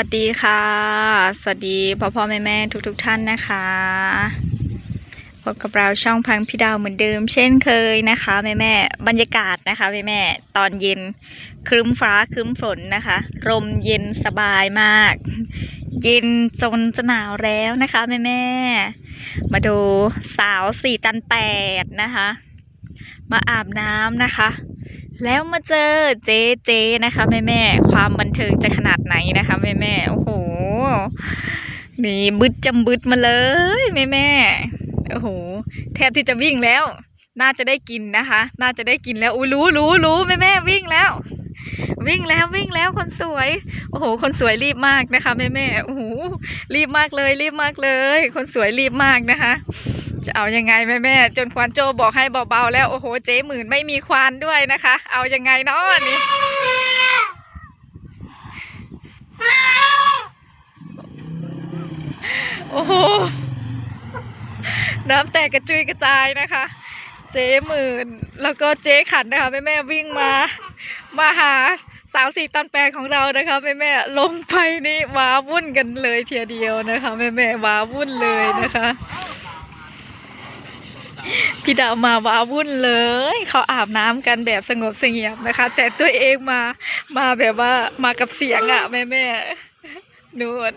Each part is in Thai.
วัสดีค่ะ สวัสดีพ่อพ่อแม่แม่ทุกทุกท่านนะคะพบกับเราช่องพังพี่ดาวเหมือนเดิม เช่นเคยนะคะแม่แม่บรรยากาศนะคะแม่แม่ตอนเย็นครึ้มฟ้าครึ้มฝนนะคะลมเย็นสบายมาก เย็นจนจะหนาวแล้วนะคะแม่แม่มาดูสาวสี่ตันแปดนะคะ มาอาบน้ำนะคะ แล้วมาเจอเจ๊เจนะคะแม่แม่ความบันเทิงจะขนาดไหนนะคะแม่แม่โอ้โห นี่บึดจำบึดมาเลยแม่แม่โอ้โหแทบที่จะวิ่งแล้ว น่าจะได้กินนะคะ น่าจะได้กินแล้วอุ้รู้รู้รู้แม่แม่วิ่งแล้ว วิ่งแล้ววิ่งแล้วคนสวย โอ้โห คนสวยรีบมากนะคะแม่แม่โอ้โหรีบมากเลยรีบมากเลย คนสวยรีบมากนะคะ จะเอายังไงแม่แม่จนควานโจบอกให้เบาๆแล้วโอ้โหเจ๊หมื่นไม่มีควานด้วยนะคะ เอายังไงเนาะนี่โอ้โหน้ำแตกกระจุยกระจายนะคะ เจ๊หมื่นแล้วก็เจ๊ขันนะคะแม่แม่วิ่งมามาหาสาวสี่ตันแปลงของเรานะคะแม่แม่ลงไปนี่ว้าวุ่นกันเลยเทียเดียวนะคะแม่แม่ว้าวุ่นเลยนะคะ พี่ดาวมาว้าวุ่นเลย เขาอาบน้ำกันแบบสงบเสงี่ยมนะคะ แต่ตัวเองมามาแบบว่ามากับเสียงอะแม่แม่ๆนูน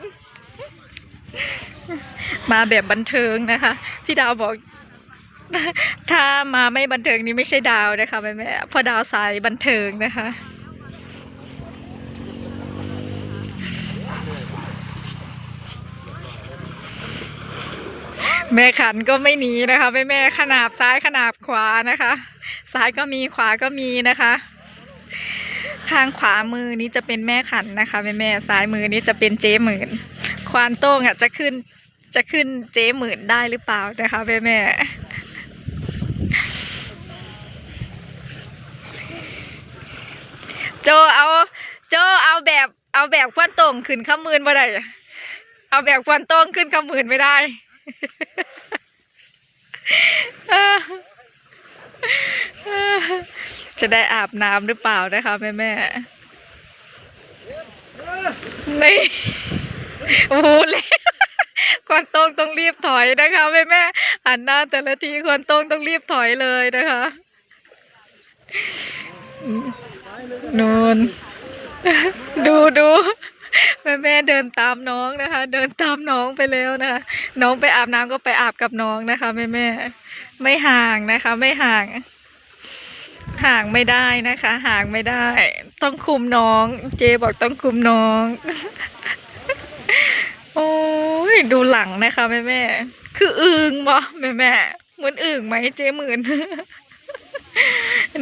มาแบบบันเทิงนะคะ พี่ดาวบอก ถ้ามาไม่บันเทิงนี่ไม่ใช่ดาวนะคะแม่แม่เพอดาวสายบันเทิงนะคะ แม่ขันก็ไม่หนีนะคะแม่แม่ขนาบซ้ายขนาบขวานะคะ ซ้ายก็มีขวาก็มีนะคะ ข้างขวามือนี้จะเป็นแม่ขันนะคะแม่แม่ซ้ายมือนี้จะเป็นเจ๊หมื่น ควานโต้งอะจะขึ้นจะขึ้นเจ๊หมื่นได้หรือเปล่านะคะแม่แม่โจเอาโจเอาแบบเอาแบบควานโต้งขึ้นข้ามมืนมาได้เอาแบบควานโต้งขึ้นข้ามมืนไม่ได้ จะได้อาบน้ำหรือเปล่านะคะแม่แม่นี่โอ้โหเลยควันต้งต้องรีบถอยนะคะแม่แม่ๆหันหน้าแต่ละทีควันต้งต้องรีบถอยเลยนะคะนูนดูดู ม่แม่เดินตามน้องนะคะ เดินตามน้องไปแล้วนะคะน้องไปอาบน้ำก็ไปอาบกับน้องนะคะแม่แม่ไม่ห่างนะคะ ไม่ห่าง ห่างไม่ได้นะคะ ห่างไม่ได้ ต้องคุมน้อง เจบอกต้องคุมน้อง โอ้ยดูหลังนะคะแม่แม่คืออึงบ่แม่แม่เหมือนอึงไหมเจหมื่น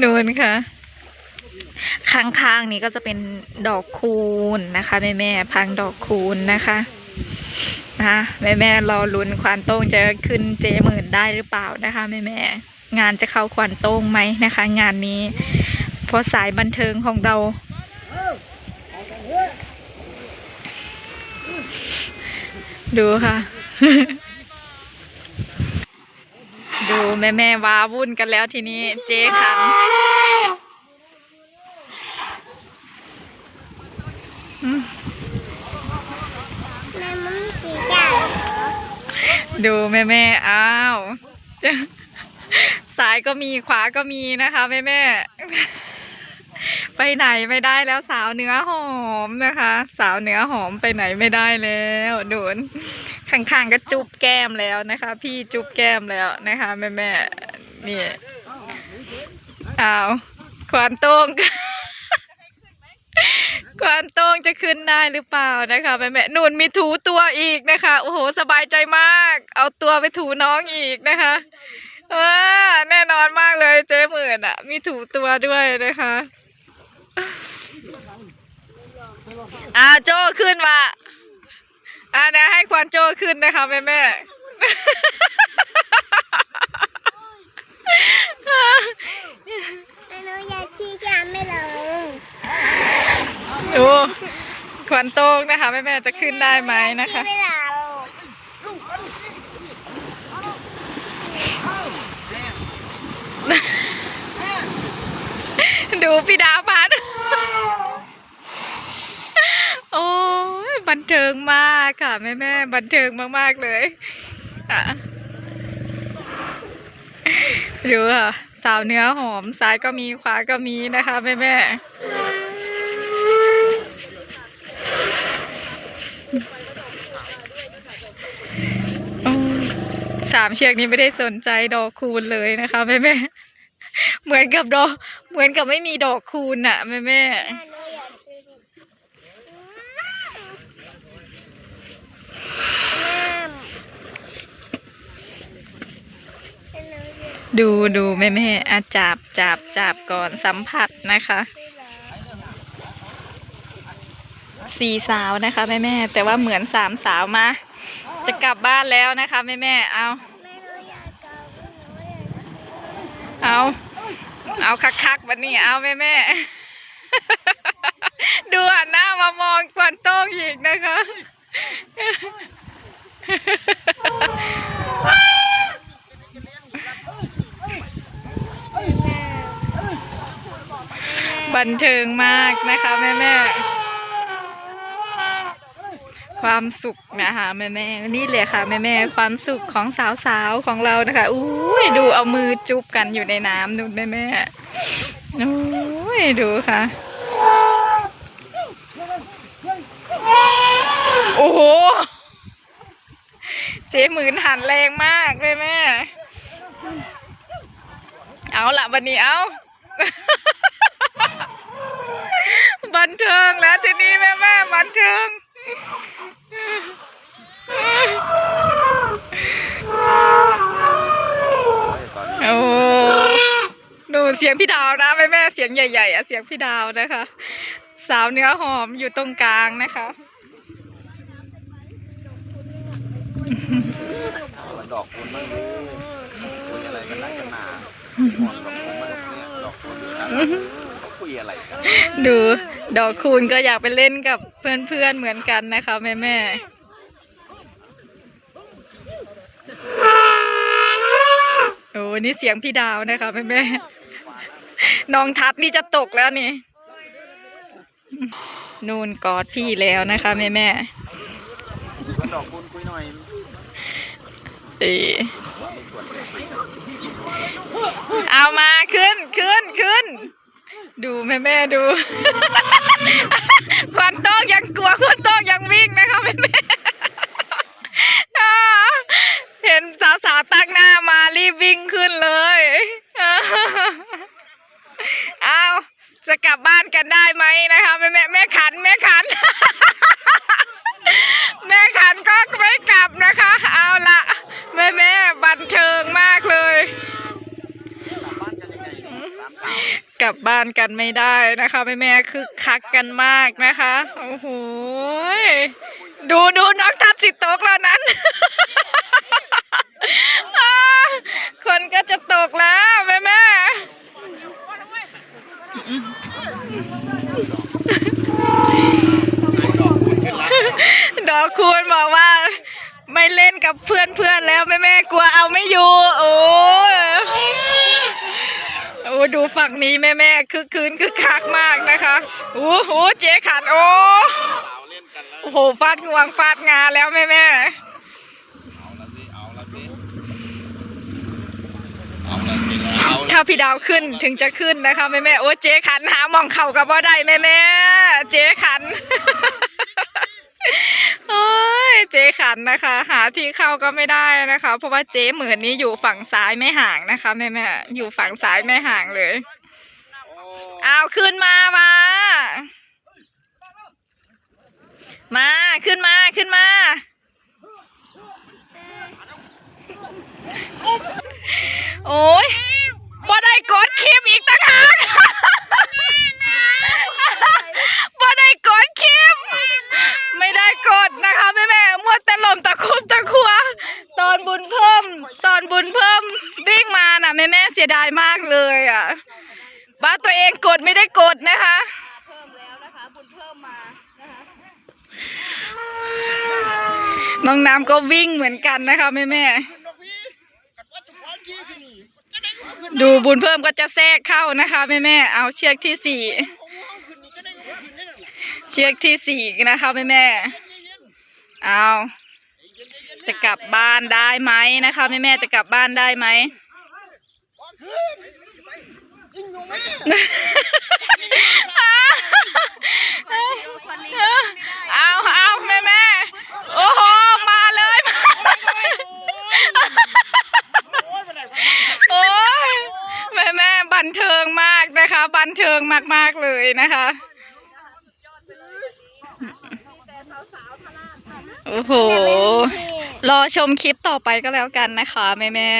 นูนค่ะ ข้างๆนี้ก็จะเป็นดอกคูณนะคะแม่แม่ๆพังดอกคูณนะคะนะแม่แม่ๆรอลุ้นควานโต้งจะขึ้นเจหมื่นได้หรือเปล่านะคะแม่แม่ๆงานจะเข้าควานโต้งไหมนะคะ งานนี้เพราะสายบันเทิงของเราดูค่ะ ดูแม่แม่ว้าวุ่นกันแล้วทีนี้เจ๊ขัน แม่มันสีใหญ่เหรอ ดูแม่แม่อ้าวซ้ายก็มีขวาก็มีนะคะแม่แม่ไปไหนไม่ได้แล้วสาวเนื้อหอมนะคะ สาวเนื้อหอมไปไหนไม่ได้แล้วดูนข้างๆก็จุบแก้มแล้วนะคะ พี่จุบแก้มแล้วนะคะแม่แม่นี่อ้าวควานต้ง ควานโต้งจะขึ้นได้หรือเปล่านะคะแม่แม่นุ่นมีถูตัวอีกนะคะโอ้โหสบายใจมาก เอาตัวไปถูน้องอีกนะคะเออแน่นอนมากเลยเจ๊หมื่นอะ มีถูตัวด้วยนะคะอ่าโจขึ้นมาอ่าเดี๋ยวให้ควานโจขึ้นนะคะแม่แม่แม่หนูอยากชี้ชามไม่เลงๆ ดูควานโต้งนะคะ แม่แม่จะขึ้นได้ไหมนะคะ ดูพี่ดาวพัดโอ้ยบันเทิงมากค่ะ แม่แม่บันเทิงมาก ๆ เลยอะดูค่ะสาวเนื้อหอมซ้ายก็มีขวาก็มีนะคะ แม่แม่ สามเชือกนี้ไม่ได้สนใจดอกคูณเลยนะคะแม่แม่เหมือนกับดอกเหมือนกับไม่มีดอกคูณอะแม่แม่แม่แม่ดูดูแม่แม่อาจับจับจับก่อนสัมผัสนะคะสี่สาวนะคะแม่แม่แต่ว่าเหมือนสามสาวมา จะกลับบ้านแล้วนะคะแม่แม่เอาแม่หนูอาเอาเอาคักๆวันนี้เอาแม่แม่ดูหันหน้ามามองกวนโต้งอีกนะคะบันเทิงมากนะคะแม่แม่ ความสุขนะคะแม่แม่นี่เลยค่ะแม่แม่ความสุขของสาวๆของเรานะคะอุ้ยดูเอามือจุ๊บกันอยู่ในน้ำนู่นแม่แม่อุ้ยดูค่ะ โอ้โหเจ๊หมื่นหันแรงมากแม่แม่เอาละวันนี้เอา บันเทิงแล้วทีนี้แม่แม่ๆบันเทิง โอ้ดู เสียงพี่ดาวนะแม่แม่ๆเสียงใหญ่ๆอะเสียงพี่ดาวนะคะ สาวเนื้อหอมอยู่ตรงกลางนะคะดอกคูณบ้างดิคุยอะไรกันนักกันหนาหมอนดอกคูณบ้างเนี่ยดอกคูณอยู่นะเขาคุยอะไรกันดูดอกคูณก็อยากไปเล่นกับเพื่อนๆเหมือนกันนะคะ แม่แม่ๆโอ้นี่เสียงพี่ดาวนะคะแม่แม่ๆ น้องทัดนี่จะตกแล้วนี่ นูนกอดพี่แล้วนะคะแม่แม่ก็ดอกคูณคุยหน่อยๆเออเอามาขึ้นขึ้นขึ้น ดูแม่แม่ๆดู ควันโต้งยังกลัวควันโต้งยังวิ่งนะคะแม่แม่ๆอ่าเห็นสาวๆตั้งหน้ามารีบวิ่งขึ้นเลยเอาจะกลับบ้านกันได้ไหมนะคะแม่แม่แม่ขันแม่ขัน แม่ขันก็ไม่กลับนะคะ เอาละแม่แม่บันเทิงมากเลย กลับบ้านกันไม่ได้นะคะแม่แม่คือคักกันมากนะคะโอ้โหดูดูน้องทัดสิตกแล้วนั้น อ่าคนก็จะตกแล้วแม่แม่ คูณบอกว่า ไม่เล่นกับเพื่อนเพื่อนแล้วแม่แม่กลัวเอาไม่อยู่ โอ้โอ้ดูฝั่งนี้แม่แม่คือคืนคือคักมากนะคะโอ้โหเจ๊ขันโอ้โอ้โหฟาดงวงฟาดงาแล้วแม่แม่ถ้าพี่ดาวขึ้นถึงจะขึ้นนะคะแม่แม่โอ้เจ๊ขันหามองเข่ากับบ่ได้แม่แม่เจ๊ขัน ขันนะคะ หาที่เข้าก็ไม่ได้นะคะ เพราะว่าเจ๊เหมือนนี้อยู่ฝั่งซ้ายไม่ห่างนะคะแม่แม่ๆอยู่ฝั่งซ้ายไม่ห่างเลยโอ้เอาขึ้นมามามาขึ้นมาขึ้นมา โอ้ยบ่ได้กดคลิปอีกต่างหากบ่ได้กดคลิป ไม่ได้กดนะคะแม่แม่ๆมัวแต่ลมตะคุบตะคัว ตอนบุญเพิ่ม ตอนบุญเพิ่มวิ่งมาน่ะแม่แม่ๆเสี ยดายมากเลยอะว่าตัวเองกดไม่ได้กดนะคะน้องน้ำก็วิ่งเหมือนกันนะคะแม่แม่ดูบุญเพิ่มก็จะแทรกเข้านะคะแม่แม่เอาเชือกที่สี่เชือกที่สี่นะคะแม่แม่เอาจะกลับบ้านได้ไหมนะคะแม่แม่จะกลับบ้านได้ไหม เอาเอาแม่แม่โอ้โหมาเลยมาโอ้ยแม่แม่บันเทิงมากนะคะ บันเทิงมากๆเลยนะคะโอ้โห รอชมคลิปต่อไปก็แล้วกันนะคะ แม่แม่